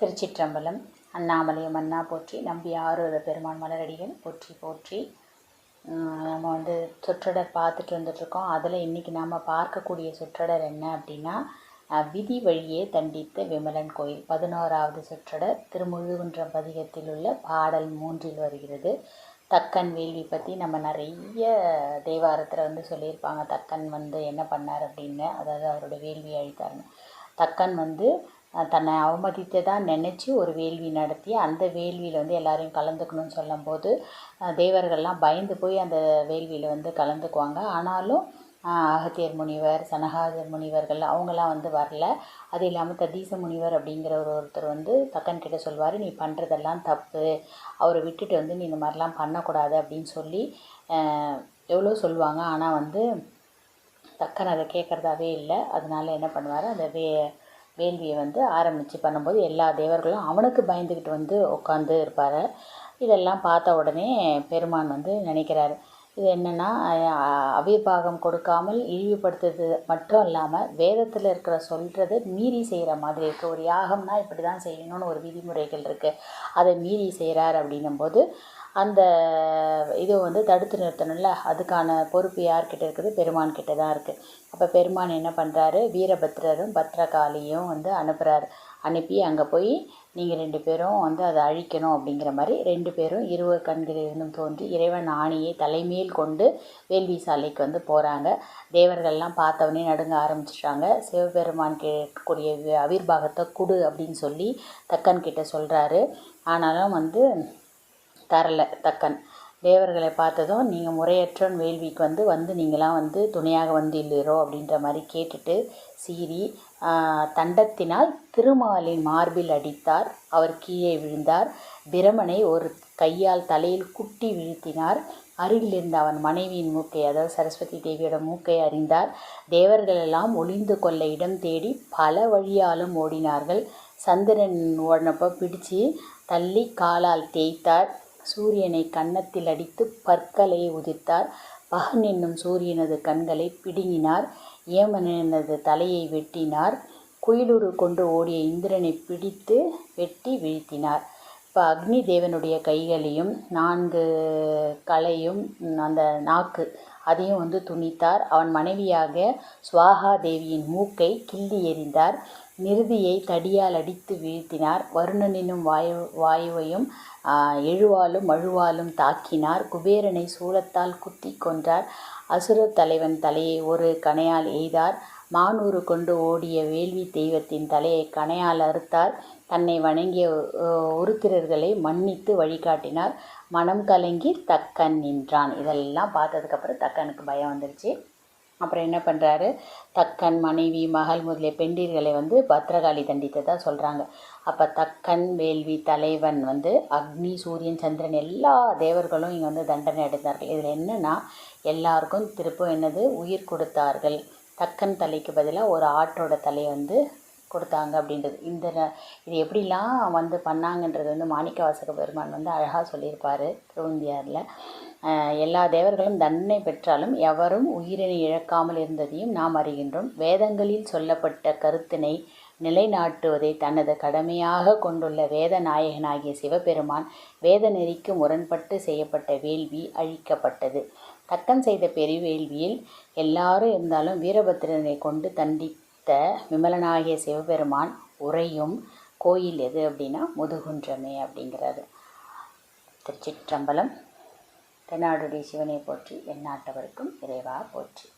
திருச்சிற்றம்பலம் அண்ணாமலையும் அண்ணா போற்றி நம்பி ஆறுவத பெருமான் மலரடிகள் போற்றி போற்றி. நம்ம வந்து சொற்றொடர் பார்த்துட்டு வந்துட்ருக்கோம் அதில் இன்றைக்கி நாம் பார்க்கக்கூடிய சொற்றொடர் என்ன அப்படின்னா விதி வழியே தண்டித்த விமலன் கோயில். பதினோராவது சொற்றொடர் திருமுழுகுன்றம் பதிகத்தில் உள்ள பாடல் மூன்றில் வருகிறது. தக்கன் வேள்வி பற்றி நம்ம நிறைய தேவாரத்தில் வந்து சொல்லியிருப்பாங்க. தக்கன் வந்து என்ன பண்ணார் அப்படின்னு அதாவது அவரோட வேள்வி அழித்தாருன்னு. தக்கன் வந்து தன்னை அவமதித்ததாக நினச்சி ஒரு வேள்வி நடத்தி அந்த வேள்வியில் வந்து எல்லாரையும் கலந்துக்கணும்னு சொல்லும்போது தேவர்கள்லாம் பயந்து போய் அந்த வேள்வியில் வந்து கலந்துக்குவாங்க. ஆனாலும் அகத்தியர் முனிவர் சனகாதர் முனிவர்கள் அவங்களாம் வந்து வரல. அது இல்லாமல் ததீச முனிவர் அப்படிங்கிற ஒரு ஒருத்தர் வந்து தக்கன் கிட்ட சொல்வார் நீ பண்ணுறதெல்லாம் தப்பு. அவரை விட்டுட்டு வந்து நீ இந்த மாதிரிலாம் பண்ணக்கூடாது அப்படின்னு சொல்லி எவ்வளோ சொல்லுவாங்க. ஆனால் வந்து தக்கன் அதை கேட்குறதாவே இல்லை. அதனால என்ன பண்ணுவார்? அந்த வே வேள்வியை வந்து ஆரம்பித்து பண்ணும்போது எல்லா தேவர்களும் அவனுக்கு பயந்துக்கிட்டு வந்து உட்காந்து இருப்பார். இதெல்லாம் பார்த்த உடனே பெருமான் வந்து நினைக்கிறாரு. இது என்னென்னா அவிர்பாகம் கொடுக்காமல் இழிவுபடுத்துறது மட்டும் இல்லாமல் வேதத்தில் இருக்கிற சொல்கிறது மீறி செய்கிற மாதிரி இருக்குது ஒரு யாகம்னா இப்படி தான் செய்யணும்னு ஒரு விதிமுறைகள் இருக்குது அதை மீறி செய்கிறார் அப்படின்னும்போது அந்த இது வந்து தடுத்து நிறுத்தணும்ல. அதுக்கான பொறுப்பு யார்கிட்ட இருக்குது? பெருமான் கிட்ட தான் இருக்குது அப்போ பெருமான் என்ன பண்ணுறாரு வீரபத்ரரும் பத்ரகாளியும் வந்து அனுப்புகிறாரு அனுப்பி அங்கே போய் நீங்கள் ரெண்டு பேரும் வந்து அதை அழிக்கணும் அப்படிங்கிற மாதிரி ரெண்டு பேரும் இருவர் கண்களிலிருந்தும் தோன்றி இறைவன் ஆணியை தலைமையில் கொண்டு வேள்வி சாலைக்கு வந்து போகிறாங்க தேவர்கள்லாம் பார்த்தவொடனே நடுங்க ஆரம்பிச்சிட்டாங்க. சிவபெருமான் கேட்கக்கூடிய அவிர்வாகத்தை குடு அப்படின்னு சொல்லி தக்கன் கிட்ட சொல்கிறாரு ஆனாலும் வந்து தரலை தக்கன். தேவர்களை பார்த்ததும் நீங்கள் முறையற்றன் வேள்விக்கு வந்து வந்து நீங்களாம் வந்து துணையாக வந்து இல்லைரோ அப்படின்ற மாதிரி கேட்டுட்டு சீறி தண்டத்தினால் திருமாலின் மார்பில் அடித்தார். அவர் கீழே விழுந்தார். பிரமனை ஒரு கையால் தலையில் குட்டி வீழ்த்தினார். அருகில் இருந்த அவன் மனைவியின் மூக்கை அதாவது சரஸ்வதி தேவியோட மூக்கை அறிந்தார். தேவர்களெல்லாம் ஒளிந்து கொள்ள இடம் தேடி பல வழியாலும் ஓடினார்கள். சந்திரன் ஓடினப்போ பிடிச்சு தள்ளி காலால் தேய்த்தார். சூரியனை கன்னத்தில் அடித்து பற்களை உதிர்த்தார். பகன் என்னும் சூரியனது கண்களை பிடுங்கினார். ஏமனது தலையை வெட்டினார். குயிலுரு கொண்டு ஓடிய இந்திரனை பிடித்து வெட்டி வீழ்த்தினார். இப்போ அக்னி தேவனுடைய கைகளையும் நான்கு கலையும் அந்த நாக்கு அதையும் வந்து துணித்தார். அவன் மனைவியாக சுவாகா தேவியின் மூக்கை கிள்ளி எறிந்தார். நிருதியை தடியால் அடித்து வீழ்த்தினார். வருணனினும் வாயு வாயுவையும் எழுவாலும் மழுவாலும் தாக்கினார். குபேரனை சூலத்தால் குத்தி கொன்றார். அசுர தலைவன் தலையை ஒரு கணையால் எய்தார். மானூறு கொண்டு ஓடிய வேள்வி தெய்வத்தின் தலையை கணையால் அறுத்தார். தன்னை வணங்கிய உருத்திரர்களை மன்னித்து வழிகாட்டினார். மனம் கலங்கி தக்கன் நின்றான். இதெல்லாம் பார்த்ததுக்கப்புறம் தக்கனுக்கு பயம் வந்துருச்சு. அப்புறம் என்ன பண்ணுறாரு தக்கன் மனைவி மகள் முதலிய பெண்டீர்களை வந்து பத்ரகாளி தண்டித்ததாக சொல்கிறாங்க அப்போ தக்கன் வேள்வி தலைவன் வந்து அக்னி சூரியன் சந்திரன் எல்லா தேவர்களும் இங்கே வந்து தண்டனை அடைந்தார்கள். இதில் என்னென்னா எல்லாருக்கும் திருப்பம் என்னது? உயிர் கொடுத்தார்கள். தக்கன் தலைக்கு பதிலாக ஒரு ஆட்டோட தலையை வந்து கொடுத்தாங்க அப்படின்றது. இந்த இது எப்படிலாம் வந்து பண்ணாங்கன்றது வந்து மாணிக்கவாசக பெருமான் வந்து அழகாக சொல்லியிருப்பார் திருவந்தியாரில். எல்லா தேவர்களும் தண்டனை பெற்றாலும் எவரும் உயிரினை இழக்காமல் இருந்ததையும் நாம் அறிகின்றோம். வேதங்களில் சொல்லப்பட்ட கருத்தினை நிலைநாட்டுவதை தனது கடமையாக கொண்டுள்ள வேத நாயகனாகிய சிவபெருமான் வேத நெறிக்கு முரண்பட்டு செய்யப்பட்ட வேள்வி அழிக்கப்பட்டது. தக்கன் செய்த பெருவேள்வியில் எல்லாரும் இருந்தாலும் வீரபத்திரனை கொண்டு தண்டி தண்டித்த விமலனாகிய சிவபெருமான் உரையும் கோயில் எது அப்படின்னா முதுகுன்றமே அப்படிங்கிறது திருச்சிற்றம்பலம் தென்னாடுடைய சிவனை போற்றி எந்நாட்டவருக்கும் இறைவா போற்றி.